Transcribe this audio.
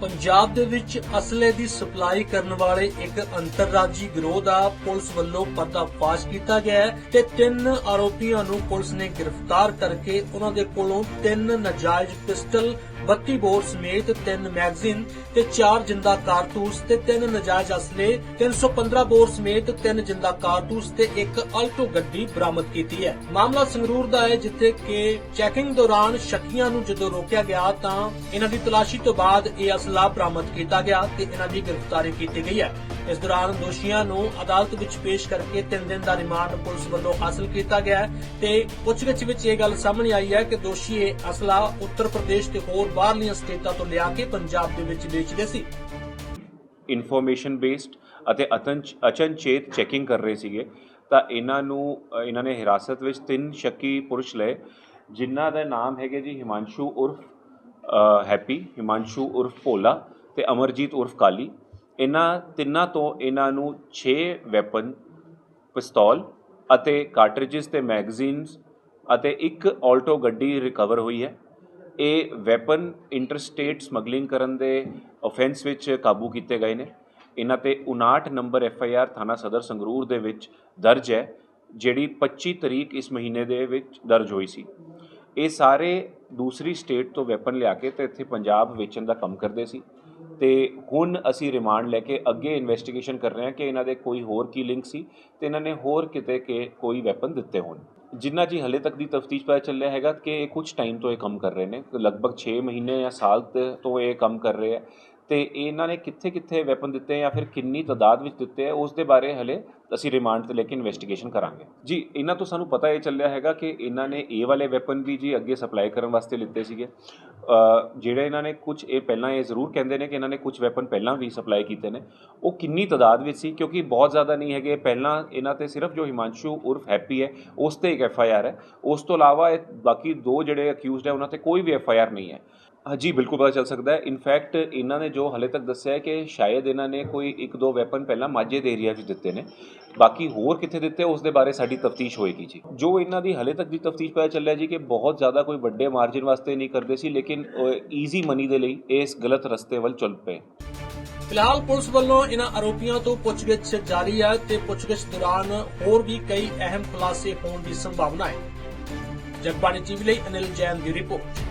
ਪੰਜਾਬ ਦੇ ਵਿੱਚ ਅਸਲੇ ਦੀ ਸਪਲਾਈ ਕਰਨ ਵਾਲੇ ਇੱਕ ਅੰਤਰਰਾਜੀ ਗਿਰੋਹ ਦਾ ਪੁਲਿਸ ਵੱਲੋਂ ਪਰਦਾਫਾਸ਼ ਕੀਤਾ ਗਿਆ ਹੈ ਤੇ ਤਿੰਨ ਆਰੋਪੀਆਂ ਨੂੰ ਪੁਲਿਸ ਨੇ ਗ੍ਰਿਫਤਾਰ ਕਰਕੇ ਉਹਨਾਂ ਦੇ ਕੋਲੋਂ ਤਿੰਨ ਨਾਜਾਇਜ਼ ਪਿਸਟਲ 32 ਬੋਰ ਸਮੇਤ ਤਿੰਨ ਮੈਗਜ਼ੀਨ ਤੇ ਚਾਰ ਜਿੰਦਾ ਕਾਰਤੂਸ ਤੇ ਤਿੰਨ ਨਾਜਾਇਜ਼ ਅਸਲੇ 315 ਬੋਰ ਸਮੇਤ ਤਿੰਨ ਜਿੰਦਾ ਕਾਰਤੂਸ ਤੇ ਇੱਕ ਆਲਟੋ ਗੱਡੀ ਬਰਾਮਦ ਕੀਤੀ ਹੈ। ਮਾਮਲਾ ਸੰਗਰੂਰ ਦਾ ਹੈ, ਜਿੱਥੇ ਕਿ ਚੈਕਿੰਗ ਦੌਰਾਨ ਸ਼ੱਕੀਆਂ ਨੂੰ ਜਦੋਂ ਰੋਕਿਆ ਗਿਆ ਤਾਂ ਇਹਨਾਂ ਦੀ ਤਲਾਸ਼ੀ ਤੋਂ ਬਾਅਦ ਇਹ ਅਸਲਾ ਬਰਾਮਦ ਕੀਤਾ ਗਿਆ ਤੇ ਇਹਨਾਂ ਦੀ ਗ੍ਰਿਫਤਾਰੀ ਕੀਤੀ ਗਈ ਹੈ। ਇਸ ਦੌਰਾਨ ਦੋਸ਼ੀਆਂ ਨੂੰ ਅਦਾਲਤ ਵਿੱਚ ਪੇਸ਼ ਕਰਕੇ 3 ਦਿਨ ਦਾ ਰਿਮਾਂਡ ਪੁਲਿਸ ਵੱਲੋਂ ਹਾਸਲ ਕੀਤਾ ਗਿਆ ਤੇ ਪੁੱਛਗਿੱਛ ਵਿੱਚ ਇਹ ਗੱਲ ਸਾਹਮਣੇ ਆਈ ਹੈ ਕਿ ਦੋਸ਼ੀ ਇਹ ਅਸਲਾ ਉੱਤਰ ਪ੍ਰਦੇਸ਼ ਤੇ ਹੋਰ ਬਾਹਰਲੀਆਂ ਸਟੇਟਾਂ ਤੋਂ ਲਿਆ ਕੇ ਪੰਜਾਬ ਦੇ ਵਿੱਚ ਵੇਚਦੇ ਸੀ। ਇਨਫੋਰਮੇਸ਼ਨ ਬੇਸਡ ਅਤੇ ਅਚਨਚੇਤ ਚੈਕਿੰਗ ਕਰ ਰਹੇ ਸੀਗੇ। ਤਾਂ ਇਹਨਾਂ ਨੂੰ, ਇਹਨਾਂ ਨੇ ਹਿਰਾਸਤ ਵਿੱਚ ਤਿੰਨ ਸ਼ੱਕੀ ਪੁਰਸ਼ ਲਏ, ਜਿਨ੍ਹਾਂ ਦਾ ਨਾਮ ਹੈਗੇ ਜੀ ਹਿਮਾਂਸ਼ੂ ਉਰਫ ਹੈਪੀ, ਹਿਮਾਂਸ਼ੂ ਉਰਫ ਭੋਲਾ ਤੇ ਅਮਰਜੀਤ ਉਰਫ ਕਾਲੀ। ਇਹਨਾਂ ਤਿੰਨਾਂ ਤੋਂ ਇਹਨਾਂ ਨੂੰ 6 ਵੈਪਨ ਪਿਸਤੌਲ ਅਤੇ ਕਾਰਟ੍ਰਿਜਸ ਤੇ ਮੈਗਜ਼ੀਨਸ ਅਤੇ ਇੱਕ ਆਲਟੋ ਗੱਡੀ ਰਿਕਵਰ ਹੋਈ ਹੈ। ਇਹ ਵੈਪਨ ਇੰਟਰਸਟੇਟ ਸਮਗਲਿੰਗ ਕਰਨ ਦੇ ਆਫੈਂਸ ਵਿੱਚ ਕਾਬੂ ਕੀਤੇ ਗਏ ਨੇ। ਇਹਨਾਂ ਤੇ 59 ਨੰਬਰ ਐਫ ਆਈ ਆਰ ਥਾਣਾ ਸਦਰ ਸੰਗਰੂਰ ਦੇ ਵਿੱਚ ਦਰਜ ਹੈ, ਜਿਹੜੀ 25 ਤਰੀਕ ਇਸ ਮਹੀਨੇ ਦੇ ਵਿੱਚ ਦਰਜ ਹੋਈ ਸੀ। ਇਹ ਸਾਰੇ ਦੂਸਰੀ ਸਟੇਟ ਤੋਂ ਵੈਪਨ ਲਿਆ ਕੇ ਤੇ ਇੱਥੇ ਪੰਜਾਬ ਵੇਚਣ ਦਾ ਕੰਮ ਕਰਦੇ ਸੀ। ਤੇ ਹੁਣ ਅਸੀਂ ਰਿਮਾਂਡ ਲੈ ਕੇ ਅੱਗੇ ਇਨਵੈਸਟੀਗੇਸ਼ਨ ਕਰ ਰਹੇ ਹਾਂ ਕਿ ਇਹਨਾਂ ਦੇ ਕੋਈ ਹੋਰ ਕੀ ਲਿੰਕ ਸੀ ਤੇ ਇਹਨਾਂ ਨੇ ਹੋਰ ਕਿਤੇ ਕਿ ਕੋਈ ਵੈਪਨ ਦਿੱਤੇ ਹੋਣ। ਜਿੰਨਾ ਜੀ ਹਲੇ ਤੱਕ ਦੀ ਤਫਤੀਸ਼ ਪਤਾ ਚੱਲਿਆ ਹੈਗਾ ਕਿ ਇਹ ਕੁਝ ਟਾਈਮ ਤੋਂ ਇਹ ਕੰਮ ਕਰ ਰਹੇ ਨੇ। ਲਗਭਗ 6 ਮਹੀਨੇ ਜਾਂ ਸਾਲ ਤੋਂ ਇਹ ਕੰਮ ਕਰ ਰਹੇ ਆ। ਤੇ ਇਹਨਾਂ ਨੇ ਕਿੱਥੇ ਕਿੱਥੇ ਵੈਪਨ ਦਿੱਤੇ ਜਾਂ ਫਿਰ ਕਿੰਨੀ ਤਾਦਾਦ ਵਿੱਚ ਦਿੱਤੇ ਆ, ਉਸ ਦੇ ਬਾਰੇ ਹਲੇ ਅਸੀਂ ਰਿਮਾਂਡ ਤੇ ਲੈ ਕੇ ਇਨਵੈਸਟੀਗੇਸ਼ਨ ਕਰਾਂਗੇ। ਜੀ, ਇਹਨਾਂ ਤੋਂ ਸਾਨੂੰ ਪਤਾ ਇਹ ਚੱਲਿਆ ਹੈਗਾ ਕਿ ਇਹਨਾਂ ਨੇ ਇਹ ਵਾਲੇ ਵੈਪਨ ਵੀ ਜੀ ਅੱਗੇ ਸਪਲਾਈ ਕਰਨ ਵਾਸਤੇ ਲਿੱਤੇ ਸੀਗੇ। ਜਿਹੜੇ ਇਹਨਾਂ ਨੇ ਕੁਝ ਇਹ ਪਹਿਲਾਂ ਇਹ ਜ਼ਰੂਰ ਕਹਿੰਦੇ ਨੇ ਕਿ ਇਹਨਾਂ ਨੇ ਕੁਝ ਵੈਪਨ ਪਹਿਲਾਂ ਵੀ ਸਪਲਾਈ ਕੀਤੇ ਨੇ। ਉਹ ਕਿੰਨੀ ਤਾਦਾਦ ਵਿੱਚ ਸੀ, ਕਿਉਂਕਿ ਬਹੁਤ ਜ਼ਿਆਦਾ ਨਹੀਂ ਹੈਗੇ। ਪਹਿਲਾਂ ਇਹਨਾਂ ਤੇ ਸਿਰਫ ਜੋ ਹਿਮਾਂਸ਼ੂ ਉਰਫ ਹੈਪੀ ਹੈ, ਉਸ ਤੇ ਇੱਕ ਐਫ ਆਈ ਆਰ ਹੈ। ਉਸ ਤੋਂ ਇਲਾਵਾ ਇਹ ਬਾਕੀ ਦੋ ਜਿਹੜੇ ਅਕਿਊਜ਼ਡ ਹੈ, ਉਹਨਾਂ ਤੇ ਕੋਈ ਵੀ ਐਫ ਆਈ ਆਰ ਨਹੀਂ ਹੈ। ਹਾਂਜੀ ਬਿਲਕੁਲ ਪਤਾ ਚੱਲ ਸਕਦਾ ਹੈ। ਇਨਫੈਕਟ ਇਹਨਾਂ ਨੇ ਜੋ ਹਲੇ ਤੱਕ ਦੱਸਿਆ ਹੈ ਕਿ ਸ਼ਾਇਦ ਇਹਨਾਂ ਨੇ ਕੋਈ ਇੱਕ ਦੋ ਵੈਪਨ ਪਹਿਲਾਂ ਮਾਝੇ ਦੇ ਏਰੀਆ 'ਚ ਦਿੱਤੇ ਨੇ। ਬਾਕੀ ਹੋਰ ਕਿੱਥੇ ਦਿੱਤੇ, ਉਸ ਦੇ ਬਾਰੇ ਸਾਡੀ ਤਫਤੀਸ਼ ਹੋਏਗੀ ਜੀ। ਜੋ ਇਹਨਾਂ ਦੀ ਹਲੇ ਤੱਕ ਦੀ ਤਫਤੀਸ਼ ਪਤਾ ਚੱਲਿਆ ਜੀ ਕਿ ਬਹੁਤ ਜ਼ਿਆਦਾ ਕੋਈ ਵੱਡੇ ਮਾਰਜਿਨ ਵਾਸਤੇ ਨਹੀਂ ਕਰਦੇ ਸੀ, ਲੇਕਿਨ ਈਜ਼ੀ ਮਨੀ ਦੇ ਲਈ ਇਸ ਗਲਤ ਰਸਤੇ ਵੱਲ ਚੱਲ ਪਏ। ਫਿਲਹਾਲ ਪੁਲਿਸ ਵੱਲੋਂ ਇਹਨਾਂ ਆਰੋਪੀਆਂ ਤੋਂ ਪੁੱਛਗਿੱਛ ਜਾਰੀ ਹੈ ਤੇ ਪੁੱਛਗਿੱਛ ਦੌਰਾਨ ਹੋਰ ਵੀ ਕਈ ਅਹਿਮ ਖੁਲਾਸੇ ਹੋਣ ਦੀ ਸੰਭਾਵਨਾ ਹੈ। ਜਗਬਾਣੀ ਟੀਵੀ ਲਈ ਅਨਿਲ ਜੈਨ ਦੀ ਰਿਪੋਰਟ।